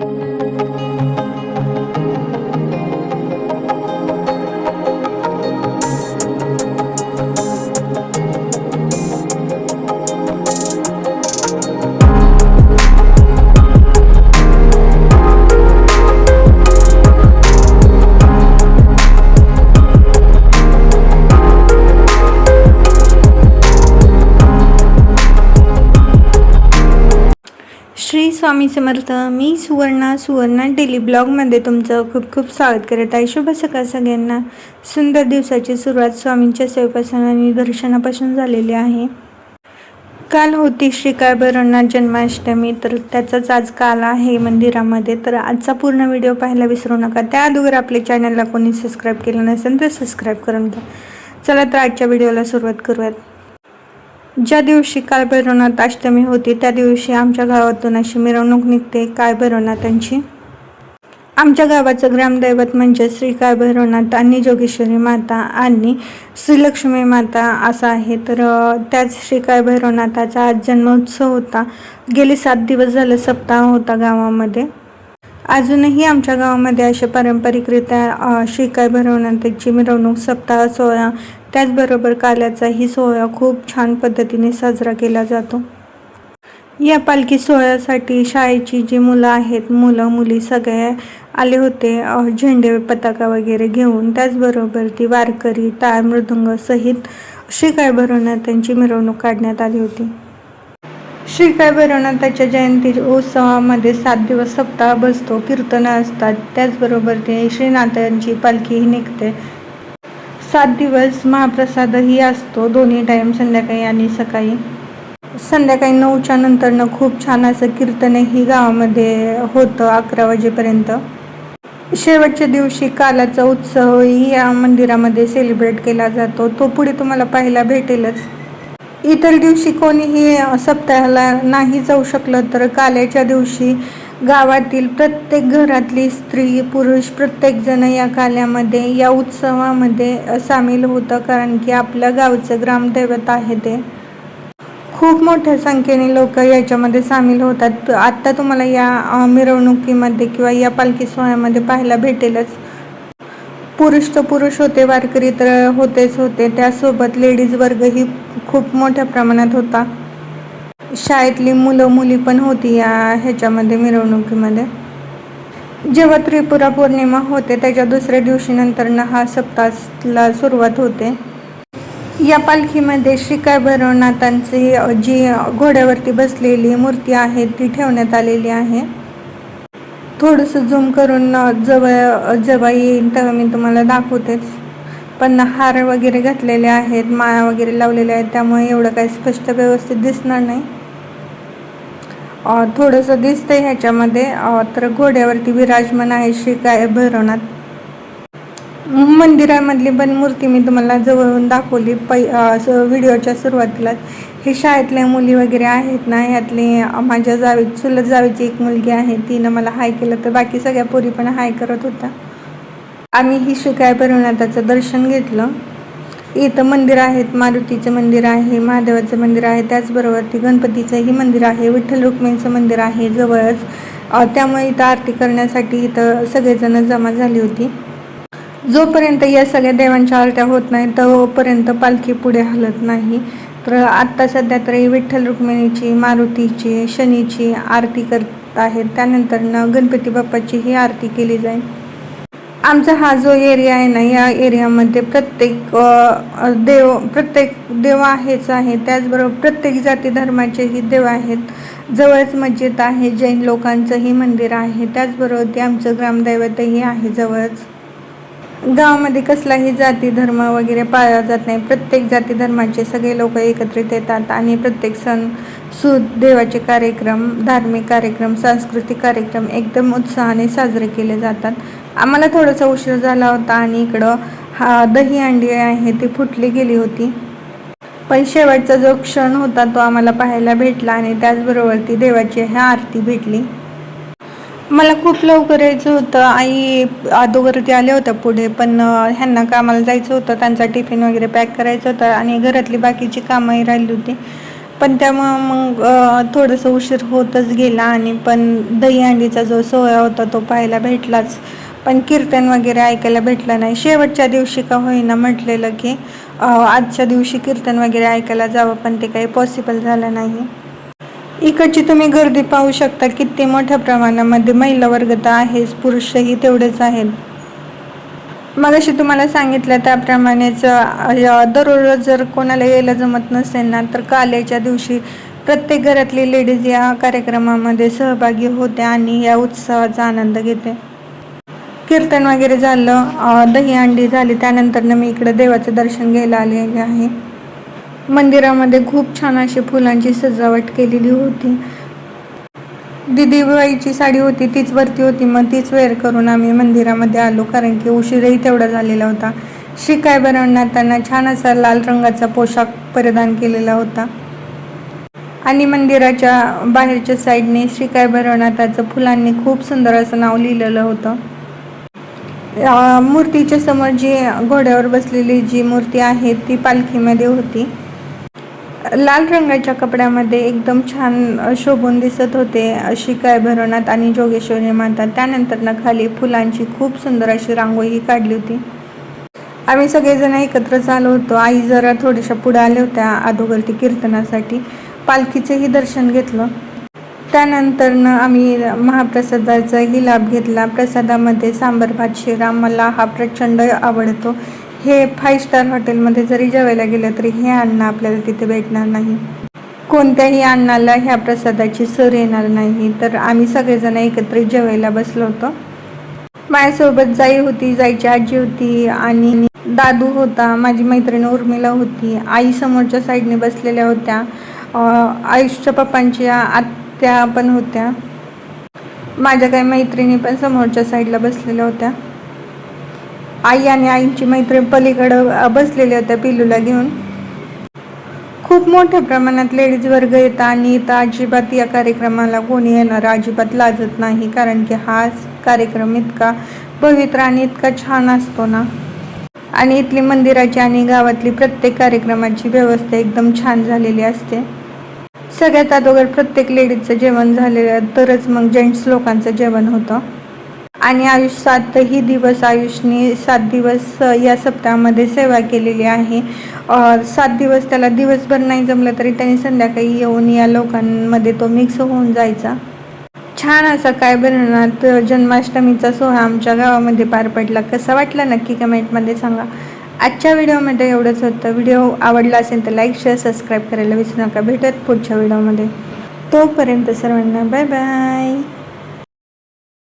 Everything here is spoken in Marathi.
श्री स्वामी समर्थ मी सुवर्णा सुवर्णा डेली ब्लॉगमध्ये तुमचं खूप खूप स्वागत करत आहे. शुभ सकाळ सगळ्यांना. सुंदर दिवसाची सुरुवात स्वामींच्या सेवेपासून आणि दर्शनापासून झालेली आहे. काल होती श्री भैरवनाथ जन्माष्टमी तर त्याचाच आज काल आहे मंदिरामध्ये. तर आजचा पूर्ण व्हिडिओ पाहायला विसरू नका. त्या अगोदर आपल्या चॅनलला कोणी सबस्क्राईब केलं नसेल तर सबस्क्राईब करून घ्या. चला तर आजच्या व्हिडिओला सुरुवात करूयात. ज्या दिवशी काळभैरवनाथ अष्टमी होती त्या दिवशी आमच्या गावातून अशी मिरवणूक निघते. काळभैरवनाथांची आमच्या गावाचं ग्रामदैवत म्हणजे श्री काळभैरवनाथ आणि जोगेश्वरी माता आणि श्रीलक्ष्मी माता असं आहे. तर त्याच श्री काळभैरवनाथाचा आज जन्मोत्सव होता. गेले सात दिवस झालं सप्ताह होता गावामध्ये. अजूनही आमच्या गावामध्ये असे पारंपरिकरित्या अ, श्री काळभैरवनाथाची मिरवणूक सप्ताह सोहळा त्याचबरोबर काल्याचाही सोहळा खूप छान पद्धतीने साजरा केला जातो. या पालखी सोहळ्यासाठी शाळेची जी मुलं आहेत मुलं मुली सगळे आले होते झेंडे पताका वगैरे घेऊन. त्याचबरोबर ती वारकरी टाळ मृदुंग सहित श्रीकाय भरवण्यात त्यांची मिरवणूक काढण्यात आली होती. श्री भैरवनाथाच्या जयंती उत्सवामध्ये सात दिवस सप्ताह बसतो कीर्तनं असतात. त्याचबरोबर ते श्रीनाथांची पालखीही निघते. सात दिवस महाप्रसादही असतो दोन्ही टाईम संध्याकाळी आणि सकाळी. संध्याकाळी नऊच्या नंतरनं खूप छान असं कीर्तनही गावामध्ये होतं अकरा वाजेपर्यंत. शेवटच्या दिवशी कालाचा उत्सवही या मंदिरामध्ये सेलिब्रेट केला जातो. तो पुढे तुम्हाला पाहायला भेटेलच. इतर दिवशी कोणीही सप्ताहाला नाही जाऊ शकलं तर काल्याच्या दिवशी गावातील प्रत्येक घरातली स्त्री पुरुष प्रत्येकजण या काल्यामध्ये या उत्सवामध्ये सामील होतं कारण की आपल्या गावचं ग्रामदैवत आहे ते. खूप मोठ्या संख्येने लोक याच्यामध्ये सामील होतात. आत्ता तुम्हाला या मिरवणुकीमध्ये किंवा या पालखी सोहळ्यामध्ये पाहायला भेटेलच. पुरुष तर पुरुष होते वारकरी तर होतेच होते. त्यासोबत लेडीज वर्गही खूप मोठ्या प्रमाणात होता. शाळेतली मुलं मुली पण होती या ह्याच्यामध्ये मिरवणुकीमध्ये. जेव्हा त्रिपुरा पौर्णिमा होते त्याच्या दुसऱ्या दिवशी नंतरनं हा सप्ताहाला सुरुवात होते. या पालखीमध्ये श्री भैरवनाथांची जी घोड्यावरती बसलेली मूर्ती आहे ती ठेवण्यात आलेली आहे. थोडंसं झूम करून जवळ जवळ येईल तेव्हा मी तुम्हाला दाखवतेच पण हार वगैरे घातलेले आहेत माळा वगैरे लावलेल्या आहेत त्यामुळे एवढं काही स्पष्ट व्यवस्थित दिसणार नाही. थोडंसं दिसतंय ह्याच्यामध्ये. तर घोड्यावरती विराजमान आहे श्री काय भैरवनाथ. मंदिरामधली पण मूर्ती मी तुम्हाला जवळून दाखवली. पै असं व्हिडिओच्या सुरुवातीला हे शाळेतल्या मुली वगैरे आहेत ना ह्यातली माझ्या जावी चुलत जावीची एक मुलगी आहे. तिनं मला हाय केलं तर बाकी सगळ्या पोरी पण हाय करत होत्या. आम्ही ही शिकाय भैरवनाथाचं दर्शन घेतलं. इथं मंदिर आहेत मारुतीचं मंदिर आहे महादेवाचं मंदिर आहे त्याचबरोबर ती गणपतीचंही मंदिर आहे विठ्ठल रुक्मिणीचं मंदिर आहे जवळच. त्यामुळे इथं आरती करण्यासाठी इथं सगळेजण जमा झाली होती. जोपर्यंत या सगळ्या देवांच्या आरत्या होत नाही तोपर्यंत पालखी पुढे हलत नाही. तर आत्ता सध्या तरी विठ्ठल रुक्मिणीची मारुतीची शनीची आरती करत आहेत. त्यानंतरनं गणपती बाप्पाची ही आरती केली जाईल. आमचा हा जो एरिया आहे ना या एरियामध्ये प्रत्येक देव प्रत्येक देव आहेच आहे. त्याचबरोबर प्रत्येक जाती धर्माचेही देव आहेत. जवळच मस्जिद आहे जैन लोकांचंही मंदिर आहे. त्याचबरोबर ते आमचं ग्रामदैवतही आहे जवळच. गावामध्ये कसलाही जाती धर्म वगैरे पाळला जात नाही. प्रत्येक जाती धर्माचे सगळे लोक एकत्रित येतात आणि प्रत्येक सण सुद देवाचे कार्यक्रम धार्मिक कार्यक्रम सांस्कृतिक कार्यक्रम एकदम उत्साहाने साजरे केले जातात. आम्हाला थोडासा उशीर झाला होता आणि इकडं हा दही अंडी आहे ती फुटली गेली होती. पण शेवटचा जो क्षण होता तो आम्हाला पाहायला भेटला आणि त्याचबरोबर ती देवाची ह्या आरती भेटली. मला खूप लवकर यायचं होतं. आई अगोदरती आल्या होत्या पुढे पण ह्यांना कामाला जायचं होतं. त्यांचा टिफिन वगैरे पॅक करायचं होतं आणि घरातली बाकीची कामंही राहिली होती. पण त्यामुळं मग थोडंसं उशीर होतच गेला आणि पण दहीहंडीचा जो सोहळा होता तो पाहायला भेटलाच. पण कीर्तन वगैरे ऐकायला भेटलं नाही. शेवटच्या दिवशी का होईना म्हटलेलं की आजच्या दिवशी कीर्तन वगैरे ऐकायला जावं पण ते काही पॉसिबल झालं नाही. इकडची तुम्ही गर्दी पाहू शकता किती मोठ्या प्रमाणामध्ये महिला वर्ग तर आहेच पुरुषही तेवढेच आहेत. मग अशी तुम्हाला सांगितलं त्याप्रमाणेच दररोज जर कोणाला यायला जमत नसेल ना तर काल्याच्या दिवशी प्रत्येक घरातली लेडीज या कार्यक्रमामध्ये सहभागी होते आणि या उत्सवाचा आनंद घेते. कीर्तन वगैरे झालं दही दहीहंडी झाली त्यानंतर मी इकडे देवाचं दर्शन घ्यायला आलेले आहे. मंदिरामध्ये खूप छान अशी फुलांची सजावट केलेली होती. दिदीबाईची साडी होती तीच वरती होती. मग तीच वेअर करून आम्ही मंदिरामध्ये आलो कारण की उशीरही तेवढा झालेला होता. शिकाय त्यांना छान असा लाल रंगाचा पोशाख परिधान केलेला होता. आणि मंदिराच्या बाहेरच्या साईडने श्रीकाय भैरवनाथाचं फुलांनी खूप सुंदर असं नाव लिहिलेलं होतं. मूर्तीच्या समोर जी घोड्यावर बसलेली जी मूर्ती आहे ती पालखीमध्ये होती. लाल रंगाच्या कपड्यामध्ये एकदम छान शोभून दिसत होते. अशी काय भरवणात आणि जोगेश्वरी माता त्यानंतर ना खाली फुलांची खूप सुंदर अशी रांगोळी काढली होती. आम्ही सगळेजण एकत्र आलो होतो. आई जरा थोड्याशा पुढे आल्या होत्या अधोगरती कीर्तनासाठी. पालखीचंही दर्शन घेतलं. त्यानंतरनं आम्ही महाप्रसादाचाही लाभ घेतला. प्रसादामध्ये सांबर भात शिरा मला हा प्रचंड आवडतो. हे फाईव्ह स्टार हॉटेलमध्ये जरी जेवायला गेलं तरी हे अन्न आपल्याला तिथे भेटणार नाही. कोणत्याही अन्नाला ह्या प्रसादाची सर येणार नाही. तर आम्ही सगळेजण एकत्रित जेवायला बसलो होतो. माझ्यासोबत जाई होती जायची आजी होती आणि दादू होता. माझी मैत्रीण उर्मिला होती. आई समोरच्या साईडने बसलेल्या होत्या. आयुषच्या पप्पांच्या आत्या पण होत्या. माझ्या काही मैत्रिणी पण समोरच्या साईडला बसलेल्या होत्या. आई आणि आईची मैत्रीण पलीकडं बसलेल्या होत्या पिलूला घेऊन. खूप मोठ्या प्रमाणात लेडीज वर्ग येतात आणि इथं अजिबात या कार्यक्रमाला कोणी येणार अजिबात लाजत नाही कारण की हा कार्यक्रम इतका पवित्र आणि इतका छान असतो ना. आणि इथली मंदिराची आणि गावातली प्रत्येक कार्यक्रमाची व्यवस्था एकदम छान झालेली असते. सगळ्यात अगोदर प्रत्येक लेडीजचं जेवण झालेलं तरच मग जेंट्स लोकांचं जेवण होतं. आणि आयुष सातही दिवस आयुषने सात दिवस या सप्ताहामध्ये सेवा केलेली आहे. सात दिवस त्याला दिवसभर नाही जमलं तरी त्यांनी संध्याकाळी येऊन या लोकांमध्ये तो मिक्स होऊन जायचा. छान असा काय बनवण्यात जन्माष्टमीचा सोहळा आमच्या गावामध्ये पार पडला. कसा वाटला नक्की कमेंटमध्ये सांगा. आजच्या व्हिडिओमध्ये एवढंच होतं. व्हिडिओ आवडला असेल तर लाईक शेअर सबस्क्राईब करायला विसरू नका. भेटत पुढच्या व्हिडिओमध्ये. तोपर्यंत सर्वांना बाय बाय